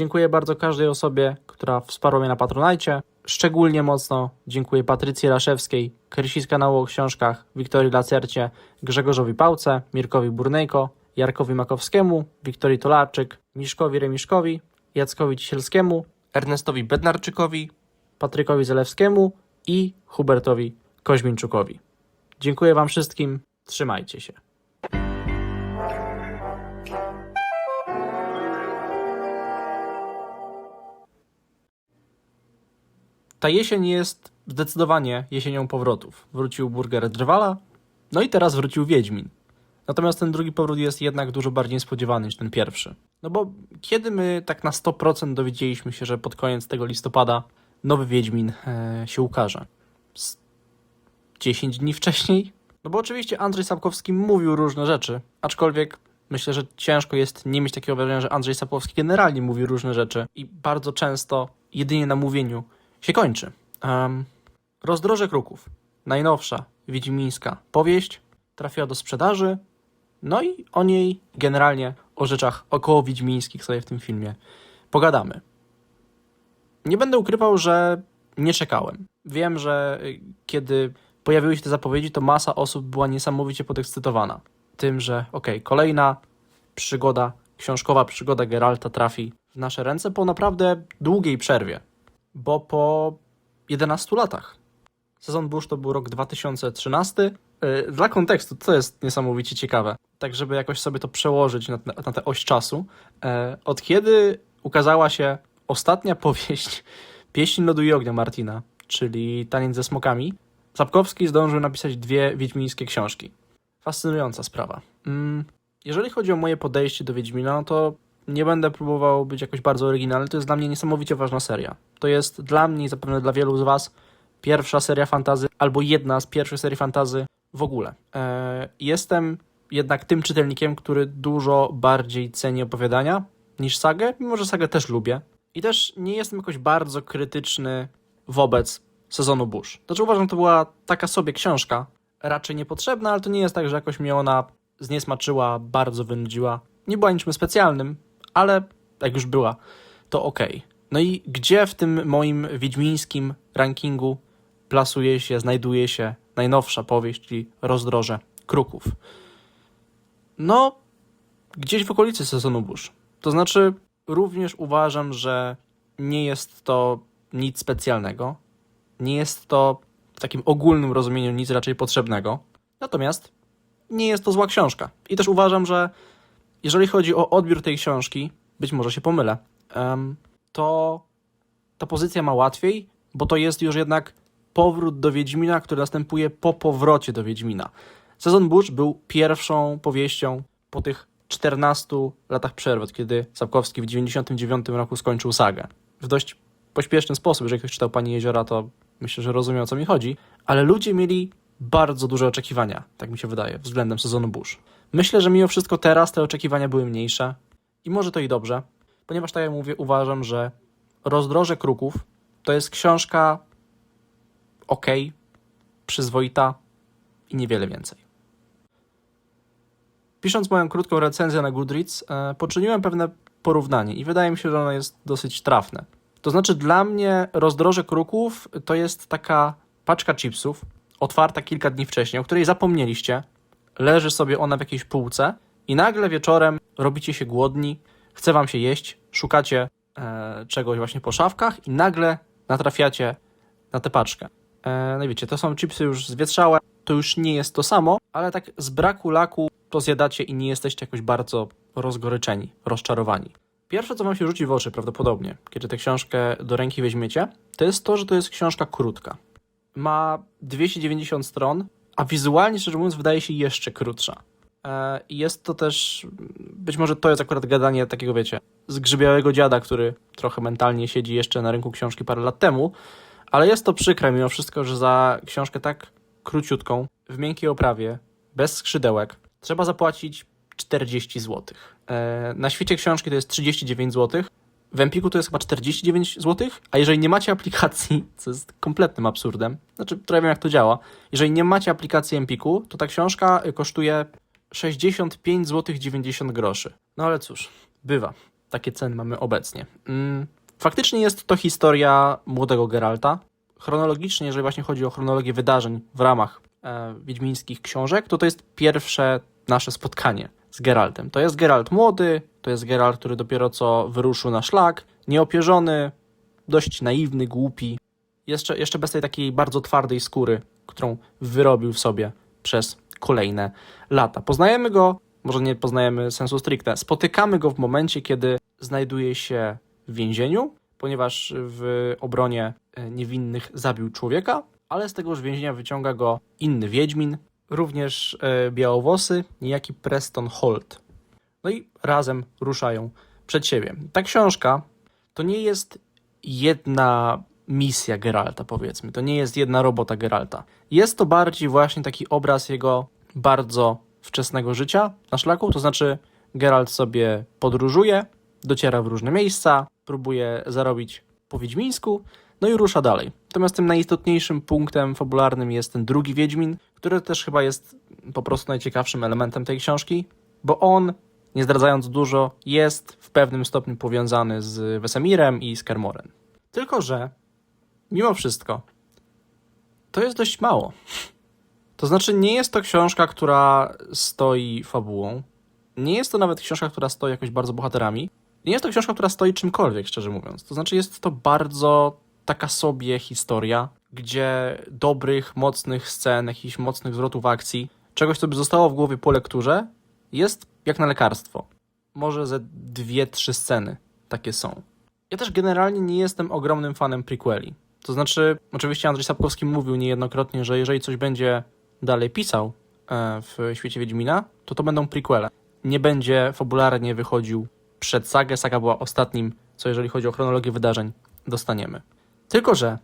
Dziękuję bardzo każdej osobie, która wsparła mnie na Patronajcie. Szczególnie mocno dziękuję Patrycji Raszewskiej, Krysi z kanału o książkach, Wiktorii Lacercie, Grzegorzowi Pałce, Mirkowi Burnejko, Jarkowi Makowskiemu, Wiktorii Tolarczyk, Miszkowi Remiszkowi, Jackowi Cisielskiemu, Ernestowi Bednarczykowi, Patrykowi Zelewskiemu i Hubertowi Koźmińczukowi. Dziękuję Wam wszystkim, trzymajcie się. Ta jesień jest zdecydowanie jesienią powrotów. Wrócił Burger Drwala, no i teraz wrócił Wiedźmin. Natomiast ten drugi powrót jest jednak dużo bardziej niespodziewany niż ten pierwszy. No bo kiedy my tak na 100% dowiedzieliśmy się, że pod koniec tego listopada nowy Wiedźmin e, się ukaże? Z 10 dni wcześniej? No bo oczywiście Andrzej Sapkowski mówił różne rzeczy, aczkolwiek myślę, że ciężko jest nie mieć takiego wrażenia, że Andrzej Sapkowski generalnie mówi różne rzeczy i bardzo często jedynie na mówieniu się kończy. Um, Rozdroże Kruków. Najnowsza wiedźmińska powieść trafiła do sprzedaży, no i o niej generalnie o rzeczach około wiedźmińskich sobie w tym filmie pogadamy. Nie będę ukrywał, że nie czekałem. Wiem, że y, kiedy pojawiły się te zapowiedzi, to masa osób była niesamowicie podekscytowana tym, że okej, kolejna przygoda, książkowa przygoda Geralta trafi w nasze ręce po naprawdę długiej przerwie, bo po 11 latach. Sezon Burz to był rok 2013. Yy, Dla kontekstu, to jest niesamowicie ciekawe, tak żeby jakoś sobie to przełożyć na, na tę oś czasu. E, Od kiedy ukazała się ostatnia powieść Pieśń Lodu i Ognia Martina, czyli Taniec ze smokami, Sapkowski zdążył napisać dwie wiedźmińskie książki. Fascynująca sprawa. Mm, Jeżeli chodzi o moje podejście do Wiedźmina, to nie będę próbował być jakoś bardzo oryginalny. To jest dla mnie niesamowicie ważna seria. To jest dla mnie i zapewne dla wielu z Was pierwsza seria fantazy, albo jedna z pierwszych serii fantazy w ogóle. E, Jestem jednak tym czytelnikiem, który dużo bardziej ceni opowiadania niż sagę, mimo że sagę też lubię. I też nie jestem jakoś bardzo krytyczny wobec sezonu Bush. Znaczy uważam, to była taka sobie książka, raczej niepotrzebna, ale to nie jest tak, że jakoś mnie ona zniesmaczyła, bardzo wynudziła. Nie była niczym specjalnym, ale jak już była, to okej. No i gdzie w tym moim wiedźmińskim rankingu plasuje się, znajduje się najnowsza powieść, czyli Rozdroże Kruków? No, gdzieś w okolicy sezonu burz. To znaczy, również uważam, że nie jest to nic specjalnego. Nie jest to w takim ogólnym rozumieniu nic raczej potrzebnego. Natomiast nie jest to zła książka. I też uważam, że jeżeli chodzi o odbiór tej książki, być może się pomylę, to ta pozycja ma łatwiej, bo to jest już jednak powrót do Wiedźmina, który następuje po powrocie do Wiedźmina. Sezon Burz był pierwszą powieścią po tych 14 latach przerwy, kiedy Sapkowski w 99 roku skończył sagę. W dość pośpieszny sposób, jeżeli ktoś czytał Pani Jeziora, to myślę, że rozumie o co mi chodzi, ale ludzie mieli bardzo duże oczekiwania, tak mi się wydaje, względem sezonu Burz. Myślę, że mimo wszystko teraz te oczekiwania były mniejsze i może to i dobrze, ponieważ tak jak mówię, uważam, że Rozdroże Kruków to jest książka ok, przyzwoita i niewiele więcej. Pisząc moją krótką recenzję na Goodreads, e, poczyniłem pewne porównanie i wydaje mi się, że ono jest dosyć trafne. To znaczy, dla mnie rozdroże kruków to jest taka paczka chipsów, otwarta kilka dni wcześniej, o której zapomnieliście, leży sobie ona w jakiejś półce i nagle wieczorem robicie się głodni, chce wam się jeść, szukacie e, czegoś właśnie po szafkach i nagle natrafiacie na tę paczkę. E, no i wiecie, to są chipsy już zwietrzałe, to już nie jest to samo, ale tak z braku laku to zjadacie i nie jesteście jakoś bardzo rozgoryczeni, rozczarowani. Pierwsze, co wam się rzuci w oczy prawdopodobnie, kiedy tę książkę do ręki weźmiecie, to jest to, że to jest książka krótka. Ma 290 stron, a wizualnie, szczerze mówiąc, wydaje się jeszcze krótsza. E, I jest to też, być może to jest akurat gadanie takiego, wiecie, zgrzybiałego dziada, który trochę mentalnie siedzi jeszcze na rynku książki parę lat temu, ale jest to przykre mimo wszystko, że za książkę tak króciutką, w miękkiej oprawie, bez skrzydełek, trzeba zapłacić 40 zł. E, Na świecie książki to jest 39 zł, w Empiku to jest chyba 49 zł, a jeżeli nie macie aplikacji, co jest kompletnym absurdem, znaczy trochę wiem jak to działa, jeżeli nie macie aplikacji Empiku, to ta książka kosztuje 65 zł 90 groszy. No ale cóż, bywa. takie ceny mamy obecnie. Mm, Faktycznie jest to historia młodego Geralta. Chronologicznie, jeżeli właśnie chodzi o chronologię wydarzeń w ramach e, wiedźmińskich książek, to to jest pierwsze nasze spotkanie z Geraltem. To jest Geralt młody, to jest Geralt, który dopiero co wyruszył na szlak, nieopierzony, dość naiwny, głupi. Jeszcze, jeszcze bez tej takiej bardzo twardej skóry, którą wyrobił w sobie przez kolejne lata. Poznajemy go, może nie poznajemy sensu stricte, spotykamy go w momencie, kiedy znajduje się w więzieniu, ponieważ w obronie e, niewinnych zabił człowieka, ale z tegoż więzienia wyciąga go inny wiedźmin, również e, białowłosy, niejaki Preston Holt. No i razem ruszają przed siebie. Ta książka to nie jest jedna misja Geralta, powiedzmy. To nie jest jedna robota Geralta. Jest to bardziej właśnie taki obraz jego bardzo wczesnego życia na szlaku, to znaczy Geralt sobie podróżuje, dociera w różne miejsca, próbuje zarobić po Wiedźmińsku, no i rusza dalej. Natomiast tym najistotniejszym punktem fabularnym jest ten drugi Wiedźmin, który też chyba jest po prostu najciekawszym elementem tej książki, bo on, nie zdradzając dużo, jest w pewnym stopniu powiązany z Wesemirem i z Kermoren. Tylko, że mimo wszystko to jest dość mało. To znaczy, nie jest to książka, która stoi fabułą. Nie jest to nawet książka, która stoi jakoś bardzo bohaterami. Nie jest to książka, która stoi czymkolwiek, szczerze mówiąc. To znaczy, jest to bardzo taka sobie historia, gdzie dobrych, mocnych scen, jakichś mocnych zwrotów akcji, czegoś, co by zostało w głowie po lekturze, jest jak na lekarstwo. Może ze dwie, trzy sceny takie są. Ja też generalnie nie jestem ogromnym fanem prequeli. To znaczy, oczywiście Andrzej Sapkowski mówił niejednokrotnie, że jeżeli coś będzie dalej pisał e, w świecie Wiedźmina, to to będą prequele. Nie będzie fabularnie wychodził przed sagę. Saga była ostatnim, co jeżeli chodzi o chronologię wydarzeń, dostaniemy. Tylko, że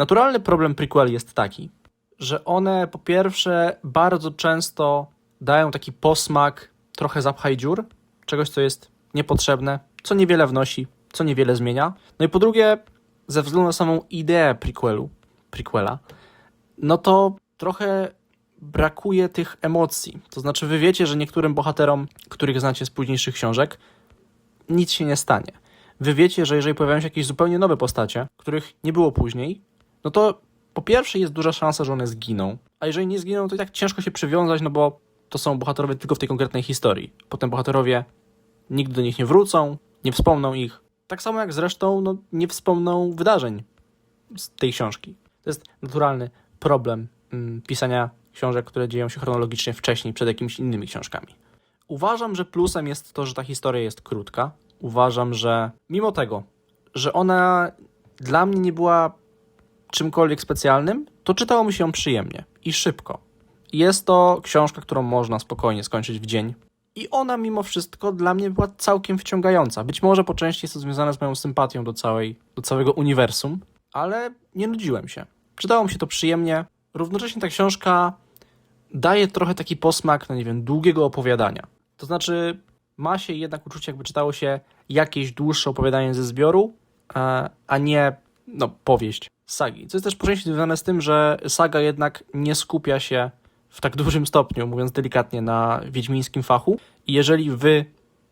naturalny problem prequel jest taki, że one po pierwsze bardzo często dają taki posmak trochę zapchaj dziur, czegoś, co jest niepotrzebne, co niewiele wnosi, co niewiele zmienia. No i po drugie, ze względu na samą ideę prequelu, prequela, no to trochę brakuje tych emocji. To znaczy, wy wiecie, że niektórym bohaterom, których znacie z późniejszych książek, nic się nie stanie. Wy wiecie, że jeżeli pojawiają się jakieś zupełnie nowe postacie, których nie było później, no to po pierwsze jest duża szansa, że one zginą, a jeżeli nie zginą, to i tak ciężko się przywiązać, no bo to są bohaterowie tylko w tej konkretnej historii. Potem bohaterowie nigdy do nich nie wrócą, nie wspomną ich. Tak samo jak zresztą no, nie wspomną wydarzeń z tej książki. To jest naturalny problem mm, pisania książek, które dzieją się chronologicznie wcześniej, przed jakimiś innymi książkami. Uważam, że plusem jest to, że ta historia jest krótka. Uważam, że mimo tego, że ona dla mnie nie była czymkolwiek specjalnym, to czytało mi się ją przyjemnie i szybko. Jest to książka, którą można spokojnie skończyć w dzień. I ona mimo wszystko dla mnie była całkiem wciągająca. Być może po części jest to związane z moją sympatią do, całej, do całego uniwersum, ale nie nudziłem się. Czytało mi się to przyjemnie. Równocześnie ta książka daje trochę taki posmak, no nie wiem, długiego opowiadania. To znaczy, ma się jednak uczucie, jakby czytało się jakieś dłuższe opowiadanie ze zbioru, e, a nie, no, powieść sagi. Co jest też po części związane z tym, że saga jednak nie skupia się w tak dużym stopniu, mówiąc delikatnie, na wiedźmińskim fachu. I jeżeli wy,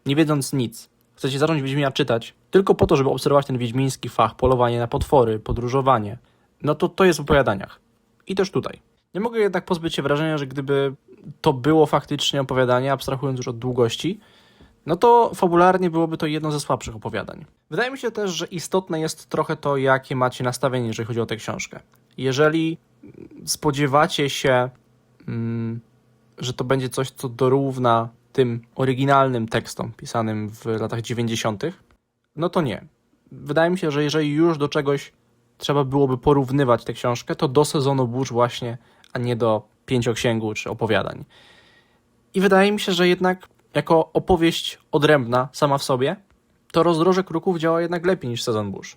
nie wiedząc nic, chcecie zacząć Wiedźmina czytać tylko po to, żeby obserwować ten wiedźmiński fach, polowanie na potwory, podróżowanie, no to to jest w opowiadaniach. I też tutaj. Nie mogę jednak pozbyć się wrażenia, że gdyby to było faktycznie opowiadanie, abstrahując już od długości, no to fabularnie byłoby to jedno ze słabszych opowiadań. Wydaje mi się też, że istotne jest trochę to, jakie macie nastawienie, jeżeli chodzi o tę książkę. Jeżeli spodziewacie się, mm, że to będzie coś, co dorówna tym oryginalnym tekstom pisanym w latach 90., no to nie. Wydaje mi się, że jeżeli już do czegoś trzeba byłoby porównywać tę książkę, to do sezonu burz właśnie, a nie do pięcioksięgu czy opowiadań. I wydaje mi się, że jednak jako opowieść odrębna sama w sobie, to rozdroże kruków działa jednak lepiej niż sezon burz.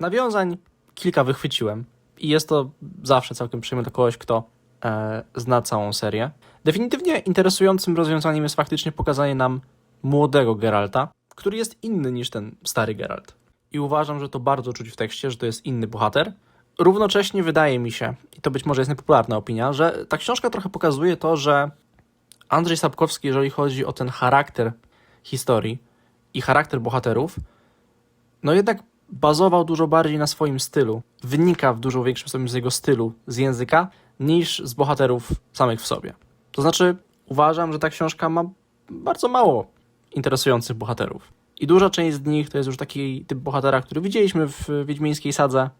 Nawiązań kilka wychwyciłem i jest to zawsze całkiem przyjemne dla kogoś, kto e, zna całą serię. Definitywnie interesującym rozwiązaniem jest faktycznie pokazanie nam młodego Geralta, który jest inny niż ten stary Geralt. I uważam, że to bardzo czuć w tekście, że to jest inny bohater. Równocześnie wydaje mi się, i to być może jest niepopularna opinia, że ta książka trochę pokazuje to, że Andrzej Sapkowski, jeżeli chodzi o ten charakter historii, i charakter bohaterów, no jednak bazował dużo bardziej na swoim stylu. Wynika w dużo większym stopniu z jego stylu, z języka, niż z bohaterów samych w sobie. To znaczy, uważam, że ta książka ma bardzo mało interesujących bohaterów. I duża część z nich to jest już taki typ bohatera, który widzieliśmy w Wiedźmińskiej Sadze.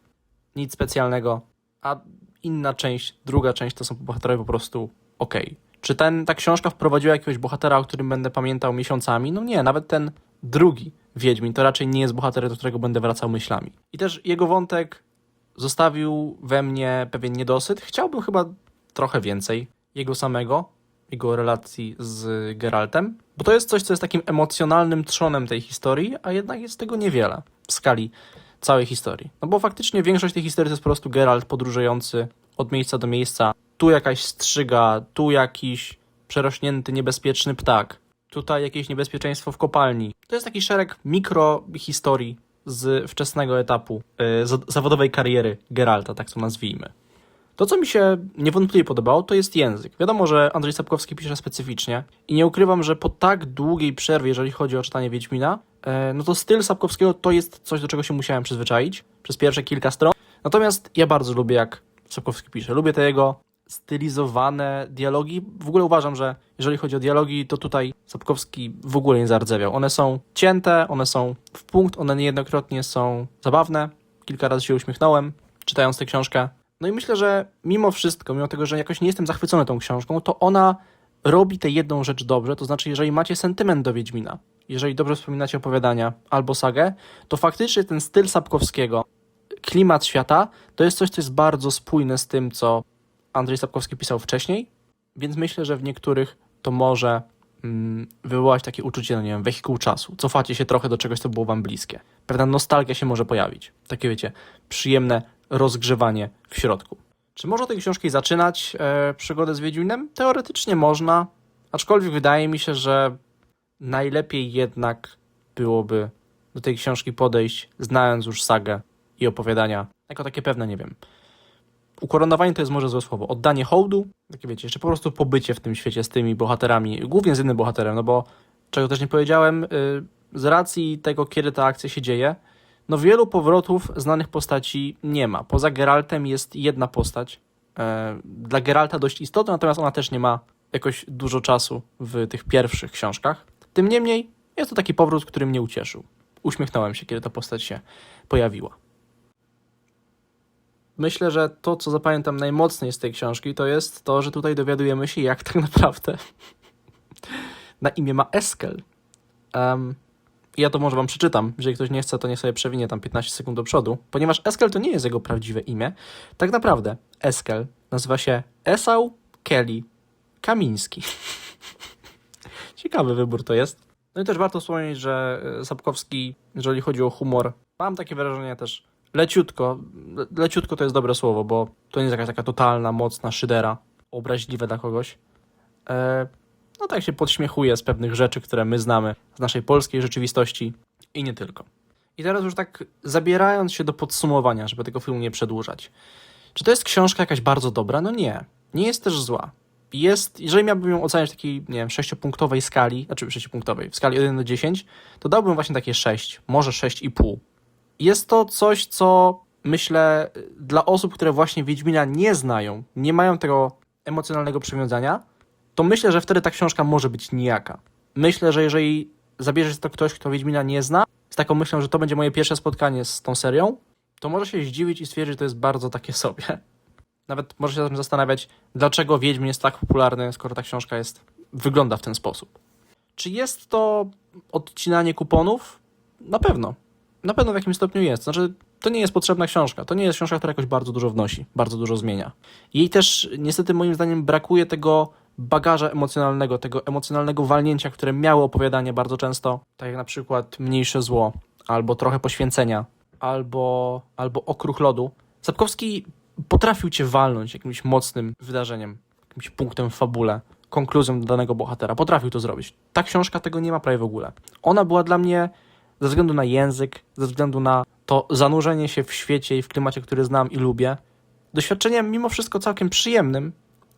Nic specjalnego. A inna część, druga część to są bohaterowie po prostu okej. Czy ten, ta książka wprowadziła jakiegoś bohatera, o którym będę pamiętał miesiącami? No nie, nawet ten drugi Wiedźmin to raczej nie jest bohater, do którego będę wracał myślami. I też jego wątek zostawił we mnie pewien niedosyt. Chciałbym chyba trochę więcej jego samego, jego relacji z Geraltem, bo to jest coś, co jest takim emocjonalnym trzonem tej historii, a jednak jest tego niewiele w skali całej historii. No bo faktycznie większość tej historii to jest po prostu Geralt podróżujący od miejsca do miejsca. Tu jakaś strzyga, tu jakiś przerośnięty, niebezpieczny ptak, tutaj jakieś niebezpieczeństwo w kopalni. To jest taki szereg mikrohistorii z wczesnego etapu z- zawodowej kariery Geralta, tak to nazwijmy. To, co mi się niewątpliwie podobało, to jest język. Wiadomo, że Andrzej Sapkowski pisze specyficznie i nie ukrywam, że po tak długiej przerwie, jeżeli chodzi o czytanie Wiedźmina, e, no to styl Sapkowskiego to jest coś, do czego się musiałem przyzwyczaić przez pierwsze kilka stron. Natomiast ja bardzo lubię, jak Sapkowski pisze. Lubię te jego stylizowane dialogi. W ogóle uważam, że jeżeli chodzi o dialogi, to tutaj Sapkowski w ogóle nie zardzewiał. One są cięte, one są w punkt, one niejednokrotnie są zabawne. Kilka razy się uśmiechnąłem, czytając tę książkę. No i myślę, że mimo wszystko, mimo tego, że jakoś nie jestem zachwycony tą książką, to ona robi tę jedną rzecz dobrze. To znaczy, jeżeli macie sentyment do Wiedźmina, jeżeli dobrze wspominacie opowiadania albo sagę, to faktycznie ten styl Sapkowskiego, klimat świata, to jest coś, co jest bardzo spójne z tym, co Andrzej Sapkowski pisał wcześniej, więc myślę, że w niektórych to może mm, wywołać takie uczucie, no nie wiem, wehikuł czasu. Cofacie się trochę do czegoś, co było wam bliskie. Pewna nostalgia się może pojawić. Takie, wiecie, przyjemne rozgrzewanie w środku. Czy można tej książki zaczynać e, przygodę z Wiedźminem? Teoretycznie można, aczkolwiek wydaje mi się, że najlepiej jednak byłoby do tej książki podejść, znając już sagę i opowiadania, jako takie pewne, nie wiem. Ukoronowanie to jest może złe słowo. Oddanie hołdu, takie wiecie, jeszcze po prostu pobycie w tym świecie z tymi bohaterami, głównie z jednym bohaterem, no bo czego też nie powiedziałem, y, z racji tego, kiedy ta akcja się dzieje, no wielu powrotów znanych postaci nie ma. Poza Geraltem jest jedna postać, e, dla Geralta dość istotna, natomiast ona też nie ma jakoś dużo czasu w tych pierwszych książkach. Tym niemniej jest to taki powrót, który mnie ucieszył. Uśmiechnąłem się, kiedy ta postać się pojawiła. Myślę, że to, co zapamiętam najmocniej z tej książki, to jest to, że tutaj dowiadujemy się, jak tak naprawdę na imię ma Eskel. Um, ja to może wam przeczytam. Jeżeli ktoś nie chce, to niech sobie przewinie tam 15 sekund do przodu. Ponieważ Eskel to nie jest jego prawdziwe imię. Tak naprawdę Eskel nazywa się Esau Kelly Kamiński. Ciekawy wybór to jest. No i też warto wspomnieć, że e, Sapkowski, jeżeli chodzi o humor, mam takie wrażenie też leciutko, le- leciutko to jest dobre słowo, bo to nie jest jakaś taka totalna, mocna szydera, obraźliwe dla kogoś. E, no tak się podśmiechuje z pewnych rzeczy, które my znamy z naszej polskiej rzeczywistości i nie tylko. I teraz już tak zabierając się do podsumowania, żeby tego filmu nie przedłużać. Czy to jest książka jakaś bardzo dobra? No nie. Nie jest też zła. Jest, jeżeli miałbym ją oceniać w takiej, nie wiem, sześciopunktowej skali, znaczy sześciopunktowej, w skali 1 do 10, to dałbym właśnie takie 6, może 6,5. Jest to coś, co myślę dla osób, które właśnie Wiedźmina nie znają, nie mają tego emocjonalnego przywiązania, to myślę, że wtedy ta książka może być nijaka. Myślę, że jeżeli zabierze to ktoś, kto Wiedźmina nie zna, z taką myślą, że to będzie moje pierwsze spotkanie z tą serią, to może się zdziwić i stwierdzić, że to jest bardzo takie sobie. Nawet może się zastanawiać, dlaczego Wiedźmin jest tak popularny, skoro ta książka jest, wygląda w ten sposób. Czy jest to odcinanie kuponów? Na pewno. Na pewno w jakimś stopniu jest. Znaczy, to nie jest potrzebna książka. To nie jest książka, która jakoś bardzo dużo wnosi, bardzo dużo zmienia. Jej też niestety moim zdaniem brakuje tego bagaża emocjonalnego, tego emocjonalnego walnięcia, które miały opowiadanie bardzo często, tak jak na przykład Mniejsze Zło, albo Trochę Poświęcenia, albo, albo Okruch Lodu. Sapkowski potrafił cię walnąć jakimś mocnym wydarzeniem, jakimś punktem w fabule, konkluzją danego bohatera. Potrafił to zrobić. Ta książka tego nie ma prawie w ogóle. Ona była dla mnie ze względu na język, ze względu na to zanurzenie się w świecie i w klimacie, który znam i lubię, doświadczeniem mimo wszystko całkiem przyjemnym,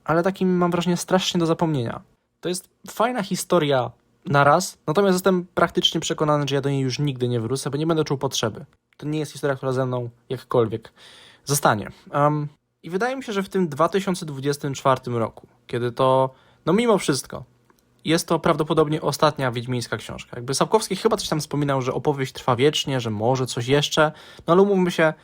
ale takim mam wrażenie strasznie do zapomnienia. To jest fajna historia na raz, natomiast jestem praktycznie przekonany, że ja do niej już nigdy nie wrócę, bo nie będę czuł potrzeby. To nie jest historia, która ze mną jakkolwiek zostanie. Um, I wydaje mi się, że w tym 2024 roku, kiedy to, no mimo wszystko, jest to prawdopodobnie ostatnia wiedźmińska książka. Jakby Sapkowski chyba coś tam wspominał, że opowieść trwa wiecznie, że może coś jeszcze, no ale umówmy się,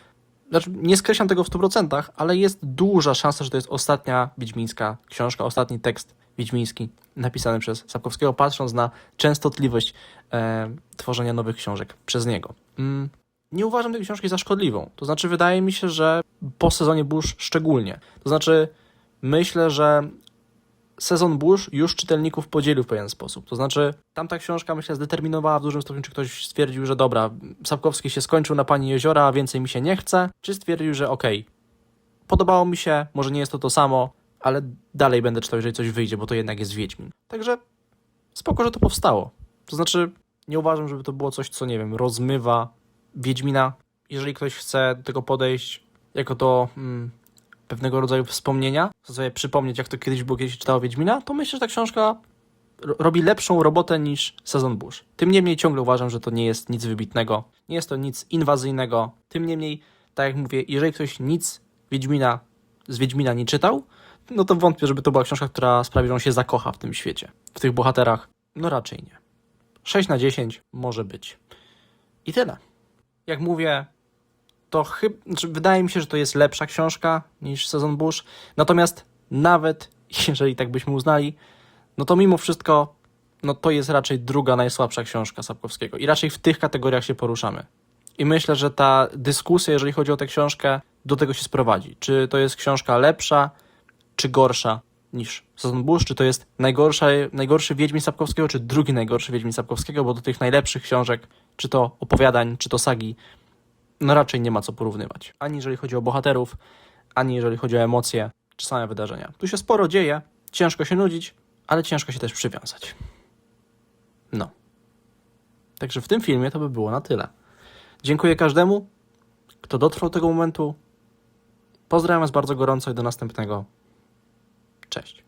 znaczy nie skreślam tego w 100%, ale jest duża szansa, że to jest ostatnia wiedźmińska książka, ostatni tekst wiedźmiński napisany przez Sapkowskiego, patrząc na częstotliwość e, tworzenia nowych książek przez niego. Mm, nie uważam tej książki za szkodliwą. To znaczy, wydaje mi się, że po sezonie Bush szczególnie. To znaczy, myślę, że sezon Bush już czytelników podzielił w pewien sposób. To znaczy, tamta książka, myślę, zdeterminowała w dużym stopniu, czy ktoś stwierdził, że dobra, Sapkowski się skończył na Pani Jeziora, a więcej mi się nie chce, czy stwierdził, że okej, podobało mi się, może nie jest to to samo, ale dalej będę czytał, jeżeli coś wyjdzie, bo to jednak jest Wiedźmin. Także spoko, że to powstało. To znaczy, nie uważam, żeby to było coś, co, nie wiem, rozmywa Wiedźmina. Jeżeli ktoś chce do tego podejść jako do mm, pewnego rodzaju wspomnienia, chce sobie przypomnieć, jak to kiedyś było, kiedyś czytało Wiedźmina, to myślę, że ta książka ro- robi lepszą robotę niż Sezon Bush. Tym niemniej ciągle uważam, że to nie jest nic wybitnego, nie jest to nic inwazyjnego. Tym niemniej, tak jak mówię, jeżeli ktoś nic Wiedźmina z Wiedźmina nie czytał, no to wątpię, żeby to była książka, która sprawi, że on się zakocha w tym świecie, w tych bohaterach. No raczej nie. 6 na 10 może być. I tyle. Jak mówię, to chyba, znaczy wydaje mi się, że to jest lepsza książka niż Sezon Bush. Natomiast nawet jeżeli tak byśmy uznali, no to mimo wszystko, no to jest raczej druga najsłabsza książka Sapkowskiego. I raczej w tych kategoriach się poruszamy. I myślę, że ta dyskusja, jeżeli chodzi o tę książkę, do tego się sprowadzi. Czy to jest książka lepsza, czy gorsza niż Sezon Bush, czy to jest najgorsza, najgorszy Wiedźmin Sapkowskiego, czy drugi najgorszy Wiedźmin Sapkowskiego, bo do tych najlepszych książek, czy to opowiadań, czy to sagi, no raczej nie ma co porównywać. Ani jeżeli chodzi o bohaterów, ani jeżeli chodzi o emocje, czy same wydarzenia. Tu się sporo dzieje, ciężko się nudzić, ale ciężko się też przywiązać. No. Także w tym filmie to by było na tyle. Dziękuję każdemu, kto dotrwał do tego momentu. Pozdrawiam Was bardzo gorąco i do następnego. Cześć.